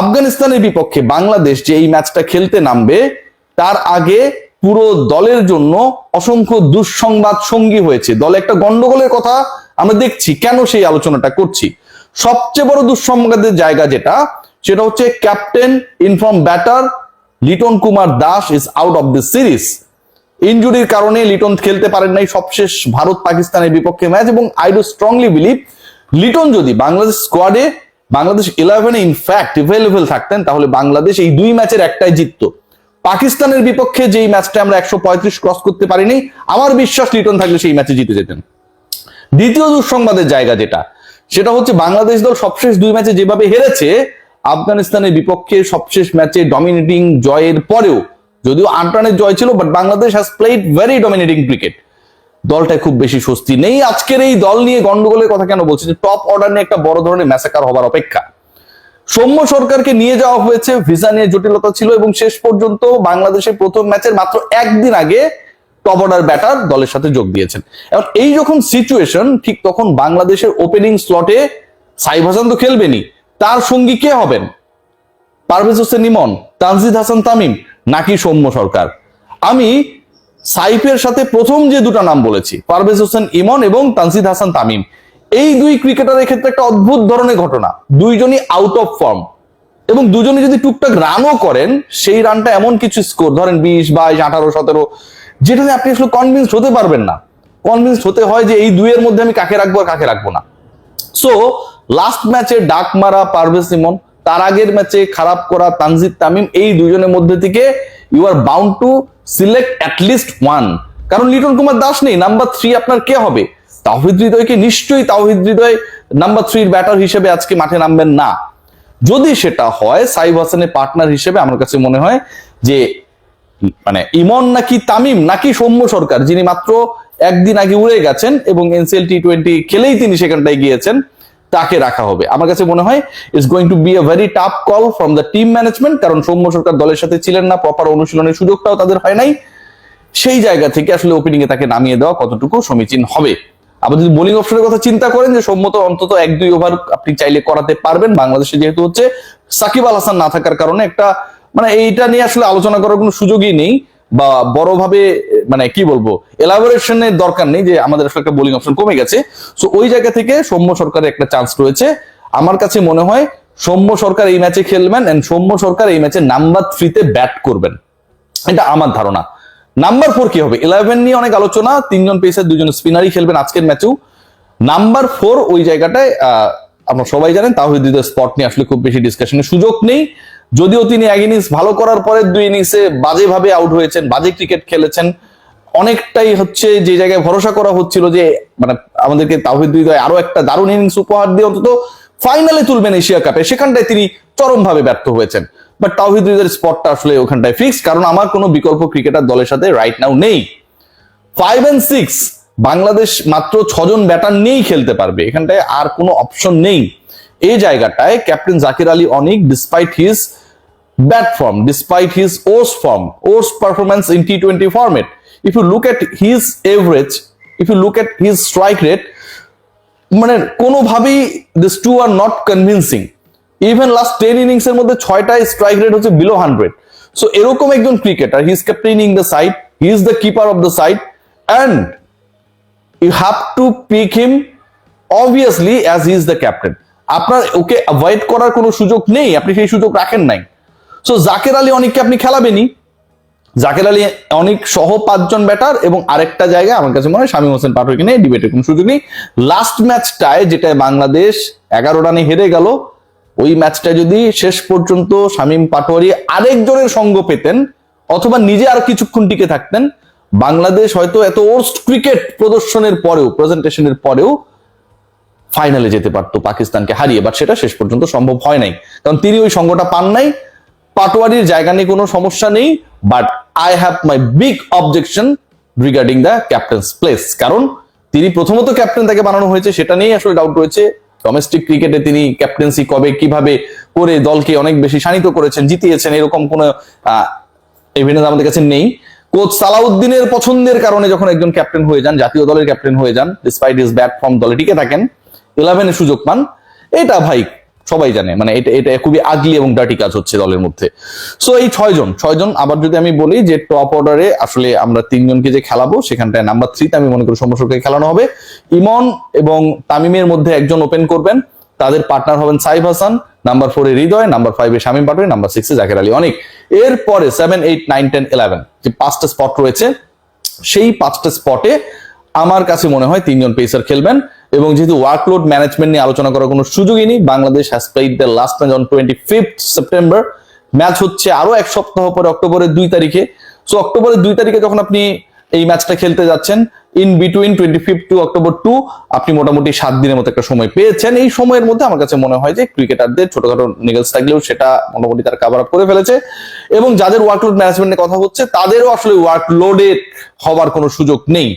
আফগানিস্তানের বিপক্ষে বাংলাদেশ যে এই ম্যাচটা খেলতে নামবে, তার আগে পুরো দলের জন্য অসংখ্য দুঃসংবাদ সঙ্গী হয়েছে। দলে একটা গন্ডগোলের কথা আমরা দেখছি, কেন সেই আলোচনাটা করছি? সবচেয়ে বড় দুঃসংবাদের জায়গা যেটা, সেটা হচ্ছে captain inform batter Liton Kumar Das is out of this series ইনজুরির কারণে লিটন খেলতে পারেন নাই সবশেষ ভারত পাকিস্তানের বিপক্ষে ম্যাচ এবং I do strongly believe Liton যদি বাংলাদেশ স্কোয়াডে বাংলাদেশ ইলেভেনে ইনফ্যাক্ট ইভেলেবল থাকতেন, তাহলে বাংলাদেশ এই দুই ম্যাচের একটাই জিততো। পাকিস্তানের বিপক্ষে যেই ম্যাচটা আমরা একশো পঁয়ত্রিশ ক্রস করতে পারিনি, আমার বিশ্বাস লিটন থাকলে সেই ম্যাচে জিতে যেতেন। দ্বিতীয় দুঃসংবাদের জায়গা যেটা, সেটা হচ্ছে বাংলাদেশ দল সবশেষ দুই ম্যাচে যেভাবে হেরেছে, আফগানিস্তানের বিপক্ষে সবশেষ ম্যাচে ডমিনেটিং জয়ের পরেও, যদিও আট রানের জয় ছিল but Bangladesh has played very dominating cricket দলটায় খুব বেশি স্বস্তি নেই। আজকের এই দল নিয়ে গন্ডগোলের কথা কেন বলছি? যে টপ অর্ডার নিয়ে একটা বড় ধরনের ম্যাসাকার হবার অপেক্ষা। সৌম্য সরকারকে নিয়ে যাওয়া হয়েছে ভিসা নিয়ে জটিলতা ছিল এবং শেষ পর্যন্ত বাংলাদেশের প্রথম ম্যাচের মাত্র একদিন আগে টপ অর্ডার ব্যাটার দলের সাথে যোগ দিয়েছেন। এবং এই যখন সিচুয়েশন ঠিক তখন বাংলাদেশের ওপেনিং স্লটে সাইফ হাসান তো খেলবেনই। তার সঙ্গী কে হবেন? পারভেজ হোসেন ইমন, তানজিদ হাসান তামিম, নাকি সৌম্য সরকার? আমি সাইফের সাথে প্রথম যে দুটো নাম বলেছি, পারভেজ হোসেন ইমন এবং তানজিদ হাসান তামিম, এই দুই ক্রিকেটারের ক্ষেত্রে একটা অদ্ভুত ধরনের ঘটনা। দুইজনই আউট অফ ফর্ম এবং দুজনে যদি টুকটাক রানও করেন, সেই রানটা এমন কিছু স্কোর ধরেন বিশ, বাইশ, আঠারো, সতেরো, যেটাতে আপনি আসলে কনভিন্স হতে পারবেন না। কনভিন্স হতে হয় যে এই দুইয়ের মধ্যে আমি কাকে রাখব আর কাকে রাখব না। সো লাস্ট ম্যাচে ডাক মারা পারভেজ ইমন, তার আগের ম্যাচে খারাপ করা তানজিদ তামিম, এই দুজনের মধ্যে থেকে you are bound to select at least one কারণ লিটন কুমার দাস নেই নাম্বার থ্রি আপনার কে হবে? তাওহিদ হৃদয়কে নিশ্চয়ই তাওহিদ হৃদয় নাম্বার থ্রির ব্যাটার হিসেবে আজকে মাঠে নামবেন না। যদি সেটা হয়, সাইব হাসানের পার্টনার হিসেবে আমার কাছে মনে হয় যে মানে ইমন নাকি তামিম, নাকি সৌম্য সরকার, যিনি মাত্র একদিন আগে উড়ে গেছেন এবং এনসিএল টি টোয়েন্টি খেলেই তিনি সেখানটায় গিয়েছেন তাকে রাখা হবে। আমার কাছে মনে হয় it's going to be a very tough call from the team management কারণ সৌম্য সরকার দলের সাথে ছিলেন না প্রপার অনুশীলনের সুযোগটাও তাদের হয় নাই। সেই জায়গা থেকে আসলে ওপেনিং এ তাকে নামিয়ে দেওয়া কতটুকু সমীচীন হবে। আবার যদি বোলিং অপশনের কথা চিন্তা করেন যে সম্মত অন্তত এক, দুই ওভার আপনি চাইলে করাতে পারবেন। বাংলাদেশে যেহেতু হচ্ছে সাকিব আল হাসান না থাকার কারণে একটা মানে এইটা নিয়ে আসলে আলোচনা করার কোনো সুযোগই নেই। বা বড়ভাবে মানে কি বলব এলাবোরেশনের দরকার নেই যে আমাদের আসলে একটা বোলিং অপশন কমে গেছে। সো ওই জায়গা থেকে সৌম্য সরকারের একটা চান্স রয়েছে। আমার কাছে মনে হয় সৌম্য সরকার এই ম্যাচে খেলবেন এন্ড সৌম্য সরকার এই ম্যাচে নাম্বার থ্রিতে ব্যাট করবেন। এটা আমার ধারণা। নাম্বার ফোর কি হবে? ইলেভেন নিয়ে অনেক আলোচনা, তিনজন পেসার দুজন স্পিনারই খেলবেন আজকের ম্যাচেও নাম্বার ফোর ওই জায়গাটায় আমরা সবাই জানেন তাহিদ স্পট নিয়ে আসলে খুব বেশি ডিসকাশনের সুযোগ নেই। যদিও তিনি এক ইনিংস ভালো করার পরে দুই ইনিংসে বাজেভাবে আউট হয়েছেন, বাজে ক্রিকেট খেলেছেন। অনেকটাই হচ্ছে যে জায়গায় ভরসা করা হচ্ছিল যে মানে আমাদেরকে তাহিদ আরও একটা দারুণ ইনিংস উপহার দিয়ে অন্তত ফাইনালে তুলবেন এশিয়া কাপে। সেখানটায় তিনি চরমভাবে ব্যর্থ হয়েছেন। বাট তাওহিদ হৃদয়ের স্পটটা আসলে ওখানটায় ফিক্স কারণ আমার কোনো বিকল্প ক্রিকেটার দলের সাথে রাইট নাও নেই। ফাইভ এন্ড সিক্স বাংলাদেশ মাত্র ছজন ব্যাটার নিয়েই খেলতে পারবে। এখানটায় আর কোনো অপশন নেই। এই জায়গাটায় captain Zakir Ali Anik despite his bat form despite his worse form worse performance in T twenty format if you look at his average if you look at his strike rate মানে কোনোভাবেই this two are not convincing even last ten innings এর মধ্যে ছয়টা strike rate হচ্ছে below hundred so এরকম একজন cricketer he is captaining the side he is the keeper of the side and you have to pick him obviously as he is the captain আপনার okay avoid করার কোনো সুযোগ নেই, আপনি সেই সুযোগ রাখেন নাই। সো জাকের আলী অনেককে আপনি খেলাবেনই। জাকের আলী অনেক সহ পাঁচজন ব্যাটার এবং আরেকটা জায়গায় আমার কাছে মনে হয় শামীম হোসেন পাঠককে নিয়ে ডিবেটের কোনো সুযোগ নেই। লাস্ট ম্যাচটায় যেটা বাংলাদেশ এগারো রানে হেরে গেল, ওই ম্যাচটা যদি শেষ পর্যন্ত শামীম পাটোয়ারি আরেকজনের সঙ্গ পেতেন, অথবা নিজে আর কিছুক্ষণ টিকে থাকতেন, বাংলাদেশ হয়তো এত ওর্স্ট ক্রিকেট প্রদর্শনের পরেও প্রেজেন্টেশনের পরেও ফাইনালে যেতে পারতো পাকিস্তানকে হারিয়ে বাট সেটা শেষ পর্যন্ত সম্ভব হয় নাই। কারণ তিনি ওই সঙ্গটা পান নাই, পাটোয়ারির জায়গা নিয়ে কোনো সমস্যা নেই but I have my big objection regarding the captain's place কারণ তিনি প্রথমত ক্যাপ্টেন তাকে বানানো হয়েছে, সেটা নিয়েই আসলে ডাউট রয়েছে। ডোমেস্টিক ক্রিকেটে তিনি ক্যাপ্টেন্সি কবে, কীভাবে করে দলকে অনেক বেশি শানিত করেছেন, জিতিয়েছেন, এরকম কোনো এভিডেন্স আমাদের কাছে নেই। কোচ সালাউদ্দিনের পছন্দের কারণে যখন একজন ক্যাপ্টেন হয়ে যান, জাতীয় দলের ক্যাপ্টেন হয়ে যান ডিসপাইট ইস ব্যাট ফর্ম দলে টিকে থাকেন ইলেভেনে সুযোগ পান। এটা ভাই সবাই জানে মানে এটা এটা খুবই আগলি এবং ডার্টি কাজ হচ্ছে দলের মধ্যে। সো এই ছয়জন ছয়জন আবার যদি আমি বলি যে টপ অর্ডারে আসলে আমরা তিনজনকে যে খেলাবো, সেখানটায় নাম্বার থ্রিতে আমি মনে করি সমস্যাকে খেলানো হবে। ইমন এবং তামিমের মধ্যে একজন ওপেন করবেন, তাদের পার্টনার হবেন সাইফ হাসান নাম্বার ফোরে হৃদয় নাম্বার ফাইভে শামীম পাটোয়ারি নাম্বার সিক্সে জাকের আলী অনেক। এরপরে seven eight nine ten eleven যে পাঁচটা স্পট রয়েছে, সেই পাঁচটা স্পটে আমার কাছে মনে হয় তিনজন পেসার খেলবেন। এবং যেহেতু ওয়ার্কলোড ম্যানেজমেন্ট নিয়ে আলোচনা করার কোনো সুযোগই নেই, Bangladesh has played the last match on twenty fifth September match হচ্ছে আরও এক সপ্তাহ পরে, অক্টোবরের দুই তারিখে। সো অক্টোবরের দুই তারিখে যখন আপনি এই ম্যাচটা খেলতে যাচ্ছেন in between twenty fifth to October to আপনি মোটামুটি সাত দিনের মতো একটা সময় পেয়েছেন। এই সময়ের মধ্যে আমার কাছে মনে হয় যে ক্রিকেটারদের ছোটখাটো নিগলস থাকলেও সেটা মোটামুটি তারা কাভার আপ করে ফেলেছে। এবং যাদের ওয়ার্কলোড ম্যানেজমেন্টের কথা হচ্ছে, তাদেরও আসলে ওয়ার্কলোডের হবার কোনো সুযোগ নেই।